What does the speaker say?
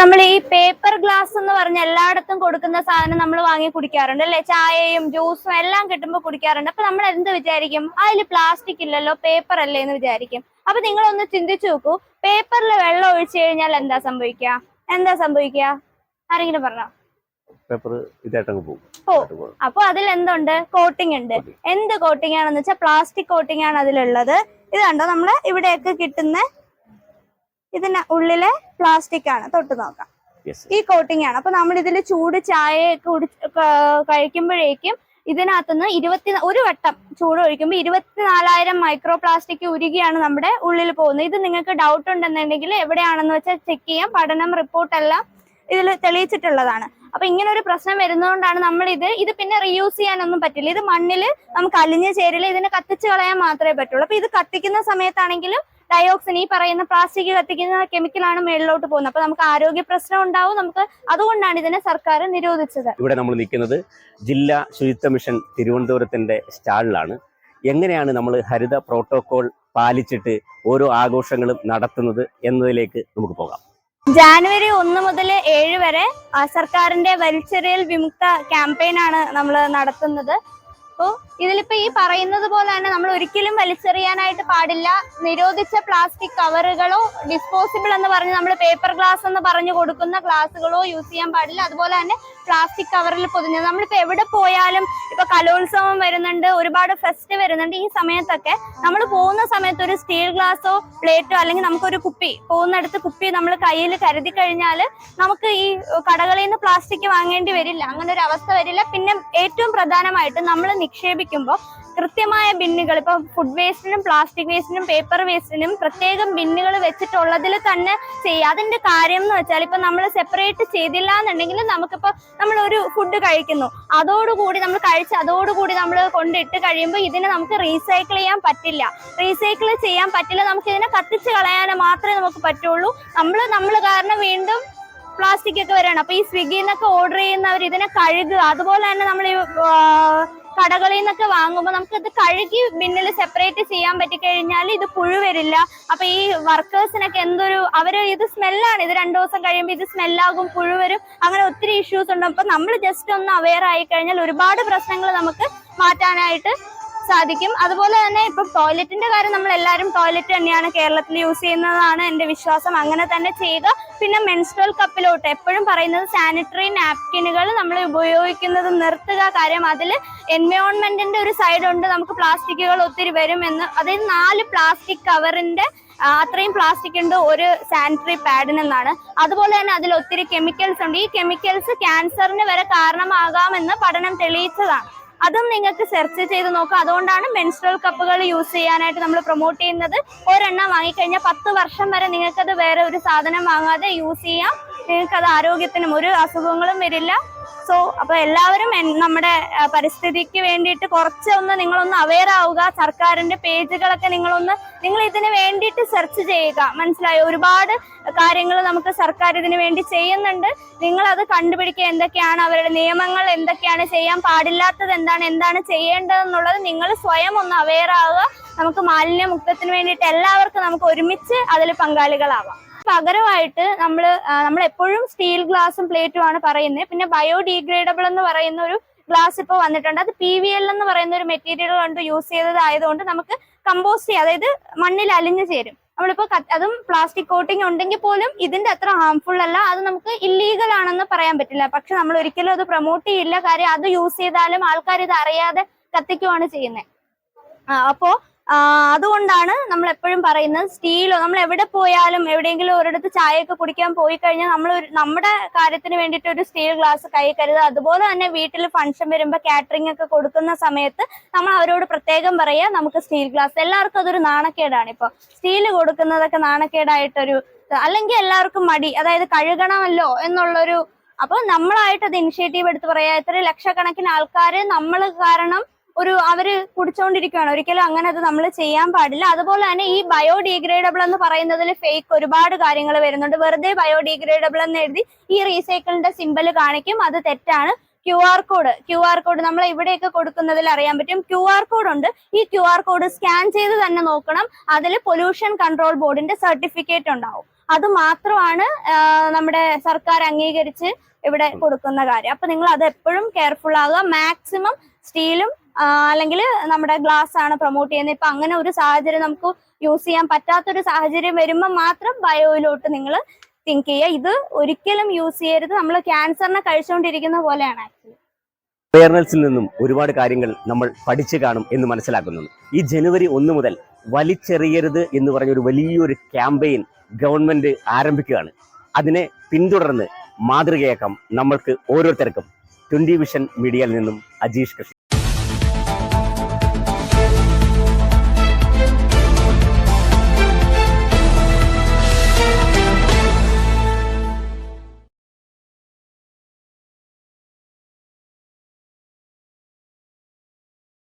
നമ്മൾ ഈ paper glass എന്ന് പറഞ്ഞ എല്ലായിടത്തും കൊടുക്കുന്ന സാധനം നമ്മൾ വാങ്ങി കുടിക്കാറുണ്ട് അല്ലെ? ചായയും ജ്യൂസും എല്ലാം കിട്ടുമ്പോൾ കുടിക്കാറുണ്ട്. അപ്പൊ നമ്മൾ എന്ത് വിചാരിക്കും? അതിൽ പ്ലാസ്റ്റിക് ഇല്ലല്ലോ പേപ്പർ അല്ലേ എന്ന് വിചാരിക്കും. അപ്പൊ നിങ്ങളൊന്ന് ചിന്തിച്ചു നോക്കൂ. പേപ്പറിൽ വെള്ളം ഒഴിച്ചു കഴിഞ്ഞാൽ എന്താ സംഭവിക്കുക? എന്താ സംഭവിക്കുക? ആരെങ്കിലും പറഞ്ഞോ? പേപ്പർ ഇതായിട്ടങ്ങ് പോകും. അപ്പൊ അതിൽ എന്തുണ്ട്? കോട്ടിംഗ് ഉണ്ട്. എന്ത് കോട്ടിംഗ് ആണെന്ന് വെച്ചാൽ പ്ലാസ്റ്റിക് കോട്ടിംഗ് ആണ് അതിലുള്ളത്. ഇത് കണ്ടോ? നമ്മൾ ഇവിടെയൊക്കെ കിട്ടുന്ന ഇതിന് ഉള്ളിലെ പ്ലാസ്റ്റിക് ആണ്. തൊട്ട് നോക്കാം. ഈ കോട്ടിംഗ് ആണ്. അപ്പൊ നമ്മൾ ഇതിൽ ചൂട് ചായയൊക്കെ കഴിക്കുമ്പോഴേക്കും ഇതിനകത്തുനിന്ന് ഇരുപത്തി ഒരു വട്ടം ചൂട് ഒഴിക്കുമ്പോൾ ഇരുപത്തിനാലായിരം മൈക്രോ പ്ലാസ്റ്റിക് ഉരുകിയാണ് നമ്മുടെ ഉള്ളിൽ പോകുന്നത്. ഇത് നിങ്ങൾക്ക് ഡൗട്ട് ഉണ്ടെന്നുണ്ടെങ്കിൽ എവിടെയാണെന്ന് വെച്ചാൽ ചെക്ക് ചെയ്യാം. പഠനം റിപ്പോർട്ട് എല്ലാം ഇതിൽ തെളിയിച്ചിട്ടുള്ളതാണ്. അപ്പൊ ഇങ്ങനെ ഒരു പ്രശ്നം വരുന്നതുകൊണ്ടാണ് നമ്മൾ ഇത് ഇത് പിന്നെ റീയൂസ് ചെയ്യാനൊന്നും പറ്റില്ല. ഇത് മണ്ണിൽ നമുക്ക് അലിഞ്ഞു ചേരില്ല ഇതിനെ കത്തിച്ചു കളയാൻ മാത്രമേ പറ്റുള്ളൂ. അപ്പൊ ഇത് കത്തിക്കുന്ന സമയത്താണെങ്കിലും ഡയോക്സിൻ ഈ പറയുന്ന പ്ലാസ്റ്റിക് കത്തിക്കുന്ന കെമിക്കലാണ് മേളിലോട്ട് പോകുന്നത്. അപ്പൊ നമുക്ക് ആരോഗ്യ പ്രശ്നം ഉണ്ടാവും നമുക്ക് അതുകൊണ്ടാണ് ഇതിനെ സർക്കാർ നിരോധിച്ചത്. ഇവിടെ നമ്മൾ നിൽക്കുന്നത് ജില്ലാ ശുചിത്വ മിഷൻ തിരുവനന്തപുരത്തിന്റെ സ്റ്റാളിലാണ് എങ്ങനെയാണ് നമ്മൾ ഹരിത പ്രോട്ടോകോൾ പാലിച്ചിട്ട് ഓരോ ആഘോഷങ്ങളും നടത്തുന്നത് എന്നതിലേക്ക് നമുക്ക് പോകാം. ജാനുവരി ഒന്ന് മുതൽ ഏഴ് വരെ സർക്കാരിന്റെ വലിച്ചെറിയൽ വിമുക്ത ക്യാമ്പയിൻ ആണ് നമ്മൾ നടത്തുന്നത്. അപ്പോൾ ഇതിലിപ്പോ ഈ പറയുന്നത് പോലെ തന്നെ നമ്മൾ ഒരിക്കലും വലിച്ചെറിയാനായിട്ട് പാടില്ല. നിരോധിച്ച പ്ലാസ്റ്റിക് കവറുകളോ ഡിസ്പോസിബിൾ എന്ന് പറഞ്ഞ് നമ്മൾ പേപ്പർ ഗ്ലാസ് എന്ന് പറഞ്ഞു കൊടുക്കുന്ന ഗ്ലാസുകളോ യൂസ് ചെയ്യാൻ പാടില്ല. അതുപോലെ തന്നെ പ്ലാസ്റ്റിക് കവറിൽ പൊതിഞ്ഞത്. നമ്മളിപ്പോ എവിടെ പോയാലും ഇപ്പൊ കലോത്സവം വരുന്നുണ്ട് ഒരുപാട് ഫെസ്റ്റ് വരുന്നുണ്ട്. ഈ സമയത്തൊക്കെ നമ്മൾ പോകുന്ന സമയത്ത് ഒരു സ്റ്റീൽ ഗ്ലാസോ പ്ലേറ്റോ അല്ലെങ്കിൽ നമുക്കൊരു കുപ്പി പോകുന്നിടത്ത് കുപ്പി നമ്മൾ കയ്യിൽ കരുതി കഴിഞ്ഞാൽ നമുക്ക് ഈ കടകളിൽ നിന്ന് പ്ലാസ്റ്റിക് വാങ്ങേണ്ടി വരില്ല. അങ്ങനെ ഒരു അവസ്ഥ വരില്ല. പിന്നെ ഏറ്റവും പ്രധാനമായിട്ട് നമ്മൾ നിക്ഷേപിക്കുമ്പോൾ കൃത്യമായ ബിന്നുകൾ ഇപ്പൊ ഫുഡ് വേസ്റ്റിനും പ്ലാസ്റ്റിക് വേസ്റ്റിനും പേപ്പർ വേസ്റ്റിനും പ്രത്യേകം ബിന്നുകൾ വെച്ചിട്ടുള്ളതിൽ തന്നെ ചെയ്യുക അതിന്റെ കാര്യം എന്ന് വെച്ചാൽ ഇപ്പൊ നമ്മൾ സെപ്പറേറ്റ് ചെയ്തില്ല എന്നുണ്ടെങ്കിൽ നമുക്കിപ്പോ നമ്മൾ ഒരു ഫുഡ് കഴിക്കുന്നു. അതോടുകൂടി നമ്മൾ കഴിച്ച് അതോടുകൂടി നമ്മൾ കൊണ്ടിട്ട് കഴിയുമ്പോൾ ഇതിനെ നമുക്ക് റീസൈക്കിൾ ചെയ്യാൻ പറ്റില്ല. റീസൈക്കിൾ ചെയ്യാൻ പറ്റില്ല നമുക്ക് ഇതിനെ കത്തിച്ച് കളയാൻ മാത്രമേ നമുക്ക് പറ്റുള്ളൂ. നമ്മൾ നമ്മൾ കാരണം വീണ്ടും പ്ലാസ്റ്റിക് ഒക്കെ വരികയാണ്. അപ്പൊ ഈ സ്വിഗ്ഗിന്നൊക്കെ ഓർഡർ ചെയ്യുന്നവർ ഇതിനെ കഴുകുക അതുപോലെ തന്നെ നമ്മൾ കടകളിൽ നിന്നൊക്കെ വാങ്ങുമ്പോൾ നമുക്ക് ഇത് കഴുകി ബിന്നിൽ സെപ്പറേറ്റ് ചെയ്യാൻ പറ്റിക്കഴിഞ്ഞാൽ ഇത് പുഴു വരില്ല. അപ്പൊ ഈ വർക്കേഴ്സിനൊക്കെ എന്തൊരു അവർ ഇത് സ്മെല്ലാണ് ഇത് രണ്ടു ദിവസം കഴിയുമ്പോൾ ഇത് സ്മെല്ലാകും പുഴു വരും. അങ്ങനെ ഒത്തിരി ഇഷ്യൂസ് ഉണ്ട്. അപ്പൊ നമ്മൾ ജസ്റ്റ് ഒന്ന് അവെയർ ആയി കഴിഞ്ഞാൽ ഒരുപാട് പ്രശ്നങ്ങൾ നമുക്ക് മാറ്റാനായിട്ട് സാധിക്കും. അതുപോലെ തന്നെ ഇപ്പൊ ടോയ്ലറ്റിന്റെ കാര്യം നമ്മൾ എല്ലാവരും ടോയ്ലറ്റ് തന്നെയാണ് കേരളത്തിൽ യൂസ് ചെയ്യുന്നതാണ് എന്റെ വിശ്വാസം. അങ്ങനെ തന്നെ ചെയ്യുക. പിന്നെ മെൻസ്ട്രൽ കപ്പിലോട്ട് എപ്പോഴും പറയുന്നത് സാനിറ്ററി നാപ്കിനുകൾ നമ്മൾ ഉപയോഗിക്കുന്നത് നിർത്തുക കാര്യം. അതിൽ എൻവയോൺമെന്റിന്റെ ഒരു സൈഡ് ഉണ്ട്. നമുക്ക് പ്ലാസ്റ്റിക്കുകൾ ഒത്തിരി വരും എന്ന്. അതായത് നാല് പ്ലാസ്റ്റിക് കവറിന്റെ അത്രയും പ്ലാസ്റ്റിക് ഉണ്ട് ഒരു സാനിറ്ററി പാഡിനെന്നാണ് അതുപോലെ തന്നെ അതിൽ ഒത്തിരി കെമിക്കൽസ് ഉണ്ട്. ഈ കെമിക്കൽസ് ക്യാൻസറിന് വരെ കാരണമാകാമെന്ന് പഠനം തെളിയിച്ചതാണ്. അതും നിങ്ങൾക്ക് സെർച്ച് ചെയ്ത് നോക്കാം അതുകൊണ്ടാണ് മെൻസ്ട്രൽ കപ്പുകൾ യൂസ് ചെയ്യാനായിട്ട് നമ്മൾ പ്രൊമോട്ട് ചെയ്യുന്നത്. ഒരെണ്ണം വാങ്ങിക്കഴിഞ്ഞാൽ പത്ത് വർഷം വരെ നിങ്ങൾക്കത് വേറെ ഒരു സാധനം വാങ്ങാതെ യൂസ് ചെയ്യാം. നിങ്ങൾക്കത് ആരോഗ്യത്തിനും ഒരു അസുഖങ്ങളും വരില്ല. സോ അപ്പൊ എല്ലാവരും നമ്മുടെ പരിസ്ഥിതിക്ക് വേണ്ടിയിട്ട് കുറച്ചൊന്ന് നിങ്ങളൊന്ന് അവെയർ ആവുക. സർക്കാരിന്റെ പേജുകളൊക്കെ നിങ്ങളൊന്ന് നിങ്ങൾ ഇതിന് വേണ്ടിയിട്ട് സെർച്ച് ചെയ്യുക. മനസ്സിലായോ? ഒരുപാട് കാര്യങ്ങൾ നമുക്ക് സർക്കാർ ഇതിന് വേണ്ടി ചെയ്യുന്നുണ്ട്. നിങ്ങൾ അത് കണ്ടുപിടിക്കുക. എന്തൊക്കെയാണ് അവരുടെ നിയമങ്ങൾ? എന്തൊക്കെയാണ് ചെയ്യാൻ പാടില്ലാത്തത്? എന്താണ് എന്താണ് ചെയ്യേണ്ടതെന്നുള്ളത് നിങ്ങൾ സ്വയം ഒന്ന് അവെയർ ആവുക. നമുക്ക് മാലിന്യമുക്തത്തിന് വേണ്ടിയിട്ട് എല്ലാവർക്കും നമുക്ക് ഒരുമിച്ച് അതിൽ പങ്കാളികളാവാം. പകരമായിട്ട് നമ്മൾ നമ്മൾ എപ്പോഴും സ്റ്റീൽ ഗ്ലാസും പ്ലേറ്റും ആണ് പറയുന്നത്. പിന്നെ ബയോഡീഗ്രേഡബിൾ എന്ന് പറയുന്ന ഒരു ഗ്ലാസ് ഇപ്പോൾ വന്നിട്ടുണ്ട്. അത് പി വി എൽ എന്ന് പറയുന്ന ഒരു മെറ്റീരിയൽ കൊണ്ട് യൂസ് ചെയ്തതായതുകൊണ്ട് നമുക്ക് കമ്പോസ്റ്റ് ചെയ്യാം. അതായത് മണ്ണിൽ അലിഞ്ഞു ചേരും. നമ്മളിപ്പോ കത്ത്- അതും പ്ലാസ്റ്റിക് കോട്ടിംഗ് ഉണ്ടെങ്കിൽ പോലും ഇതിന്റെ അത്ര ഹാംഫുൾ അല്ല. അത് നമുക്ക് ഇല്ലീഗൽ ആണെന്ന് പറയാൻ പറ്റില്ല. പക്ഷെ നമ്മൾ ഒരിക്കലും അത് പ്രൊമോട്ട് ചെയ്യില്ല. കാര്യം അത് യൂസ് ചെയ്താലും ആൾക്കാർ ഇത് അറിയാതെ കത്തിക്കുവാണ് ചെയ്യുന്നത്. അപ്പോ അതുകൊണ്ടാണ് നമ്മൾ എപ്പോഴും പറയുന്നത് സ്റ്റീലോ നമ്മൾ എവിടെ പോയാലും എവിടെയെങ്കിലും ഒരിടത്ത് ചായയൊക്കെ കുടിക്കാൻ പോയി കഴിഞ്ഞാൽ നമ്മൾ നമ്മുടെ കാര്യത്തിന് വേണ്ടിയിട്ട് ഒരു സ്റ്റീൽ ഗ്ലാസ് കൈ കരുത് അതുപോലെ തന്നെ വീട്ടിൽ ഫംഗ്ഷൻ വരുമ്പോൾ കാറ്ററിംഗ് ഒക്കെ കൊടുക്കുന്ന സമയത്ത് നമ്മൾ അവരോട് പ്രത്യേകം പറയുക നമുക്ക് സ്റ്റീൽ ഗ്ലാസ്. എല്ലാവർക്കും അതൊരു നാണക്കേടാണ് ഇപ്പോൾ സ്റ്റീൽ കൊടുക്കുന്നതൊക്കെ നാണക്കേടായിട്ടൊരു അല്ലെങ്കിൽ എല്ലാവർക്കും മടി അതായത് കഴുകണമല്ലോ എന്നുള്ളൊരു അപ്പൊ നമ്മളായിട്ട് അത് ഇനിഷ്യേറ്റീവ് എടുത്ത് പറയാ ഇത്ര ലക്ഷക്കണക്കിന് ആൾക്കാര് നമ്മൾ കാരണം ഒരു അവർ കുടിച്ചുകൊണ്ടിരിക്കുകയാണ് ഒരിക്കലും അങ്ങനെ അത് നമ്മൾ ചെയ്യാൻ പാടില്ല. അതുപോലെ തന്നെ ഈ ബയോഡീഗ്രേഡബിൾ എന്ന് പറയുന്നതിൽ ഫേക്ക് ഒരുപാട് കാര്യങ്ങൾ വരുന്നുണ്ട്. വെറുതെ ബയോഡീഗ്രേഡബിൾ എന്ന് എഴുതി ഈ റീസൈക്കിളിന്റെ സിമ്പൽ കാണിക്കും. അത് തെറ്റാണ്. Q R code Q R code നമ്മൾ ഇവിടെയൊക്കെ കൊടുക്കുന്നതിൽ അറിയാൻ പറ്റും. ക്യു ആർ കോഡ് ഉണ്ട്. ഈ ക്യു ആർ കോഡ് സ്കാൻ ചെയ്ത് തന്നെ നോക്കണം. അതിൽ പൊല്യൂഷൻ കൺട്രോൾ ബോർഡിന്റെ സർട്ടിഫിക്കറ്റ് ഉണ്ടാവും. അത് മാത്രമാണ് നമ്മുടെ സർക്കാർ അംഗീകരിച്ച് ഇവിടെ കൊടുക്കുന്ന കാര്യം. അപ്പൊ നിങ്ങൾ അത് എപ്പോഴും കെയർഫുൾ ആകുക മാക്സിമം സ്റ്റീലും അല്ലെങ്കിൽ നമ്മുടെ ഗ്ലാസ് ആണ് പ്രൊമോട്ട് ചെയ്യുന്നത്. ഇപ്പൊ അങ്ങനെ ഒരു സാഹചര്യം നമുക്ക് യൂസ് ചെയ്യാൻ പറ്റാത്തൊരു സാഹചര്യം വരുമ്പോൾ മാത്രം ബയോയിലോട്ട് നിങ്ങൾ തിങ്ക് ചെയ്യുക. ഇത് ഒരിക്കലും യൂസ് ചെയ്യരുത്. നമ്മൾ ക്യാൻസറിനെ കഴിച്ചുകൊണ്ടിരിക്കുന്ന പോലെയാണ് ആക്ച്വലി അവയർനെസ്സിൽ നിന്നും ഒരുപാട് കാര്യങ്ങൾ നമ്മൾ പഠിച്ചു കാണും എന്ന് മനസ്സിലാക്കുന്നു ഈ ജനുവരി ഒന്ന് മുതൽ വലിച്ചെറിയരുത് എന്ന് പറഞ്ഞ ഒരു വലിയൊരു ക്യാമ്പയിൻ ഗവൺമെന്റ് ആരംഭിക്കുകയാണ്. അതിനെ പിന്തുടർന്ന് മാതൃകയാക്കാം നമ്മൾക്ക് ഓരോരുത്തർക്കും. ട്വന്റി വിഷൻ മീഡിയയിൽ നിന്നും അജീഷ് കൃഷ്ണ.